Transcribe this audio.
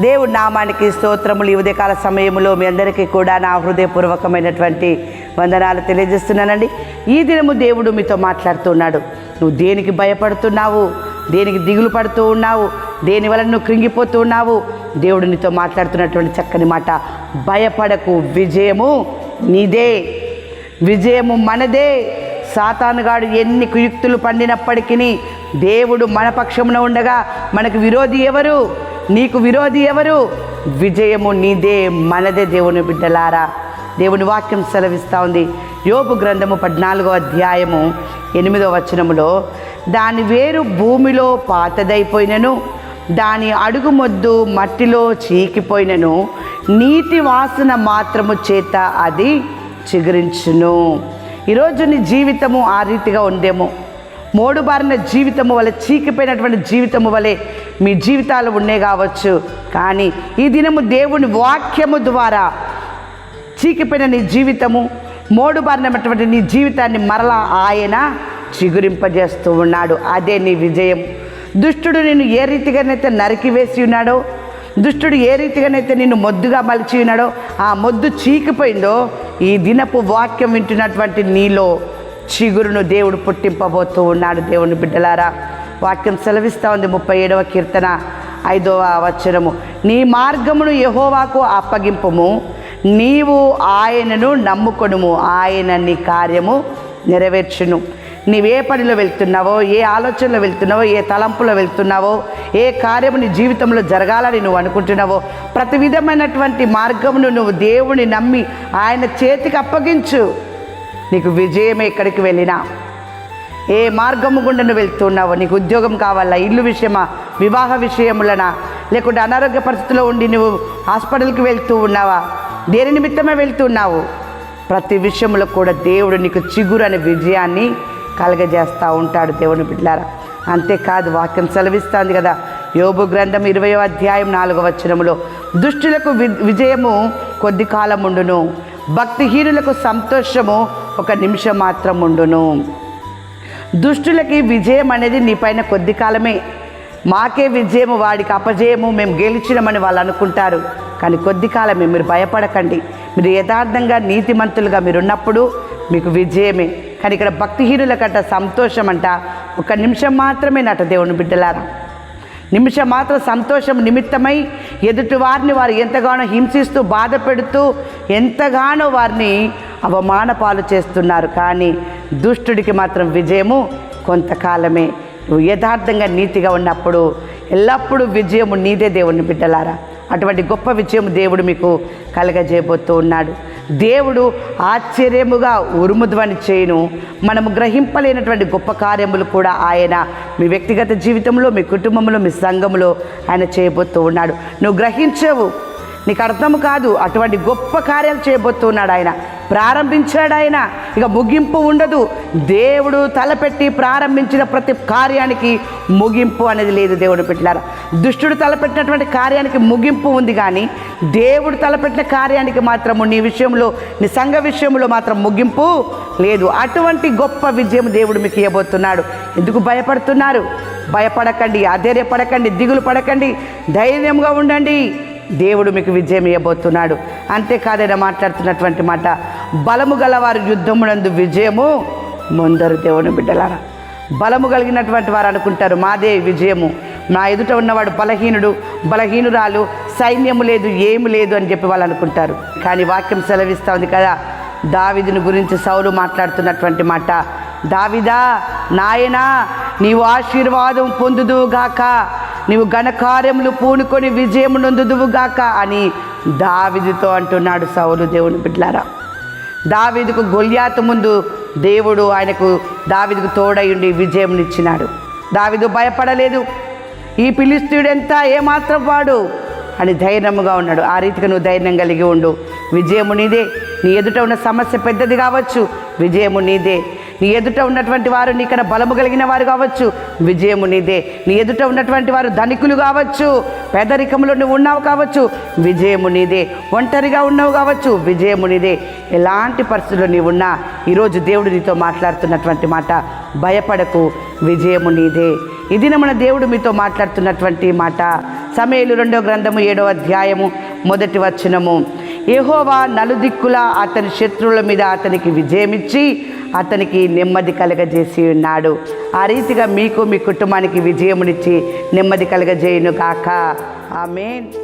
దేవుడి నామానికి స్తోత్రములు. ఈ ఉదయకాల సమయంలో మీ అందరికీ కూడా నా హృదయపూర్వకమైనటువంటి వందనాలు తెలియజేస్తున్నానండి. ఈ దినము దేవుడు మీతో మాట్లాడుతున్నాడు. నువ్వు దేనికి భయపడుతున్నావు? దేనికి దిగులు పడుతూ ఉన్నావు? దేని వలన నువ్వు కృంగిపోతూ ఉన్నావు? దేవుడు నీతో మాట్లాడుతున్నటువంటి చక్కని మాట. భయపడకు విజయము నీదే. విజయము మనదే. సాతానుగాడు ఎన్ని కుయుక్తులు పండినప్పటికీ దేవుడు మన పక్షమున ఉండగా మనకు విరోధి ఎవరు? నీకు విరోధి ఎవరు? విజయము నీదే మనదే దేవుని బిడ్డలారా. దేవుని వాక్యం సెలవిస్తూ ఉంది. యోపు గ్రంథము పద్నాలుగో అధ్యాయము ఎనిమిదో వచనములో దాని వేరు భూమిలో పాతదైపోయినను దాని అడుగు మొద్దు మట్టిలో చీకిపోయినను నీటి వాసన మాత్రము చేత అది చిగురించును. ఈరోజు నీ జీవితము ఆ రీతిగా ఉందేమో. మోడుబారిన జీవితము వలె చీకిపోయినటువంటి జీవితము వలె మీ జీవితాలు ఉండే కావచ్చు. కానీ ఈ దినము దేవుని వాక్యము ద్వారా చీకిపోయిన నీ జీవితము మోడుబారినటువంటి నీ జీవితాన్ని మరలా ఆయన చిగురింపజేస్తూ ఉన్నాడు. అదే నీ విజయం. దుష్టుడు నిన్ను ఏ రీతిగానైతే నరికివేసి ఉన్నాడో దుష్టుడు ఏ రీతిగానైతే నిన్ను మొద్దుగా మలిచి ఉన్నాడో ఆ మొద్దు చీకిపోయిందో ఈ దినపు వాక్యం వింటున్నటువంటి నీలో చిగురును దేవుడు పుట్టింపబోతూ ఉన్నాడు దేవుని బిడ్డలారా. వాక్యం సెలవిస్తూ ఉంది ముప్పై ఏడవ కీర్తన ఐదవ వచనము. నీ మార్గమును యహోవాకు అప్పగింపము. నీవు ఆయనను నమ్ముకొనుము. ఆయన నీ కార్యము నెరవేర్చును. నీవే పనిలో వెళ్తున్నావో ఏ ఆలోచనలో వెళ్తున్నావో ఏ తలంపులో వెళ్తున్నావో ఏ కార్యము నీ జీవితంలో జరగాలని నువ్వు అనుకుంటున్నావో ప్రతి విధమైనటువంటి మార్గమును నువ్వు దేవుని నమ్మి ఆయన చేతికి అప్పగించు. నీకు విజయం ఎక్కడికి వెళ్ళినా. ఏ మార్గము గుండా నువ్వు వెళ్తున్నావో నీకు ఉద్యోగం కావాలా ఇల్లు విషయమా వివాహ విషయములనా లేకుంటే అనారోగ్య పరిస్థితిలో ఉండి నువ్వు హాస్పిటల్కి వెళ్తూ ఉన్నావా దేని నిమిత్తమే వెళ్తున్నావు? ప్రతి విషయంలో కూడా దేవుడు నీకు చిగురు అనే విజయాన్ని కలగజేస్తూ ఉంటాడు దేవుని బిడ్డారా. అంతేకాదు వాక్యం సెలవిస్తుంది కదా యోబు గ్రంథం ఇరవయో అధ్యాయం నాలుగో వచనములో దుష్టులకు వి విజయము కొద్ది కాలం ఉండును భక్తిహీనులకు సంతోషము ఒక నిమిషం మాత్రం ఉండును. దుష్టులకి విజయం అనేది నీ పైన కొద్ది కాలమే. మాకే విజయము వాడికి అపజయము మేము గెలిచినామని వాళ్ళు అనుకుంటారు. కానీ కొద్ది కాలమే మీరు భయపడకండి. మీరు యథార్థంగా నీతిమంతులుగా మీరున్నప్పుడు మీకు విజయమే. కానీ ఇక్కడ భక్తిహీనుల కంట సంతోషం అంట ఒక నిమిషం మాత్రమే నట దేవుని బిడ్డలారా. నిమిషం మాత్రం సంతోషం నిమిత్తమై ఎదుటి వారిని వారు ఎంతగానో హింసిస్తూ బాధ పెడుతూ ఎంతగానో వారిని అవమాన పాలు చేస్తున్నారు. కానీ దుష్టుడికి మాత్రం విజయము కొంతకాలమే. నువ్వు యథార్థంగా నీతిగా ఉన్నప్పుడు ఎల్లప్పుడూ విజయము నీదే దేవుని బిడ్డలారా. అటువంటి గొప్ప విజయం దేవుడు మీకు కలగజేయబోతూ ఉన్నాడు. దేవుడు ఆశ్చర్యముగా ఉరుముధ్వని చేయను. మనము గ్రహింపలేనటువంటి గొప్ప కార్యములు కూడా ఆయన మీ వ్యక్తిగత జీవితంలో మీ కుటుంబంలో మీ సంఘంలో ఆయన చేయబోతూ ఉన్నాడు. నువ్వు గ్రహించవు. నీకు అర్థం కాదు. అటువంటి గొప్ప కార్యాలు చేయబోతున్నాడు ఆయన. ప్రారంభించాడు ఆయన. ఇక ముగింపు ఉండదు. దేవుడు తలపెట్టి ప్రారంభించిన ప్రతి కార్యానికి ముగింపు అనేది లేదు దేవుడు పెట్టినారు దుష్టుడు తలపెట్టినటువంటి కార్యానికి ముగింపు ఉంది కానీ దేవుడు తలపెట్టిన కార్యానికి మాత్రము నీ విషయంలో నీ సంఘ విషయంలో మాత్రం ముగింపు లేదు. అటువంటి గొప్ప విజయం దేవుడు మీకు ఇవ్వబోతున్నాడు ఎందుకు భయపడుతున్నారు? భయపడకండి అధైర్యపడకండి దిగులు పడకండి ధైర్యంగా ఉండండి. దేవుడు మీకు విజయం ఇవ్వబోతున్నాడు అంతేకాదైనా మాట్లాడుతున్నటువంటి మాట బలము గలవారు యుద్ధమునందు విజయము ముందరు దేవుని బిడ్డలారా. బలము కలిగినటువంటి వారు అనుకుంటారు మాదే విజయము. నా ఎదుట ఉన్నవాడు బలహీనుడు బలహీనురాలు సైన్యము లేదు ఏమి లేదు అని చెప్పి వాళ్ళు అనుకుంటారు. కానీ వాక్యం సెలవిస్తూ ఉంది కదా దావిదుని గురించి సౌలు మాట్లాడుతున్నటువంటి మాట దావిదా నాయనా నీవు ఆశీర్వాదం పొందుదువుగాక నీవు ఘనకార్యములు పూనుకొని విజయము నొందుదువుగాక అని దావిదితో అంటున్నాడు సౌలు దేవుని బిడ్లారా. దావీదుకు గొల్యాత ముందు దేవుడు ఆయనకు దావీదుకు తోడయుండి విజయంనిచ్చినాడు దావిదు భయపడలేదు. ఈ పిలిస్తుడు ఎంత ఏమాత్రం వాడు అని ధైర్యముగా ఉన్నాడు. ఆ రీతిగా నువ్వు ధైర్యం కలిగి ఉండు. విజయము నీదే. నీ ఎదుట ఉన్న సమస్య పెద్దది కావచ్చు. విజయము నీదే. నీ ఎదుట ఉన్నటువంటి వారు నీకన బలము కలిగిన వారు కావచ్చు. విజయము నీదే. నీ ఎదుట ఉన్నటువంటి వారు ధనికులు కావచ్చు. పేదరికంలో నువ్వు ఉన్నావు కావచ్చు. విజయము నీదే. ఒంటరిగా ఉన్నావు కావచ్చు. విజయము నీదే. ఎలాంటి పరిస్థితుల్లో నీవున్నా ఈరోజు దేవుడు నీతో మాట్లాడుతున్నటువంటి మాట భయపడకు. విజయము నీదే. ఇది మన దేవుడు మీతో మాట్లాడుతున్నటువంటి మాట. సమయలు రెండో గ్రంథము ఏడో అధ్యాయము మొదటి వచనము. యహోవా నలుదిక్కుల అతని శత్రువుల మీద అతనికి విజయమిచ్చి అతనికి నెమ్మది కలగజేసి ఉన్నాడు. ఆ రీతిగా మీకు మీ కుటుంబానికి విజయమునిచ్చి నెమ్మది కలగజేయును కాక ఆమెన్.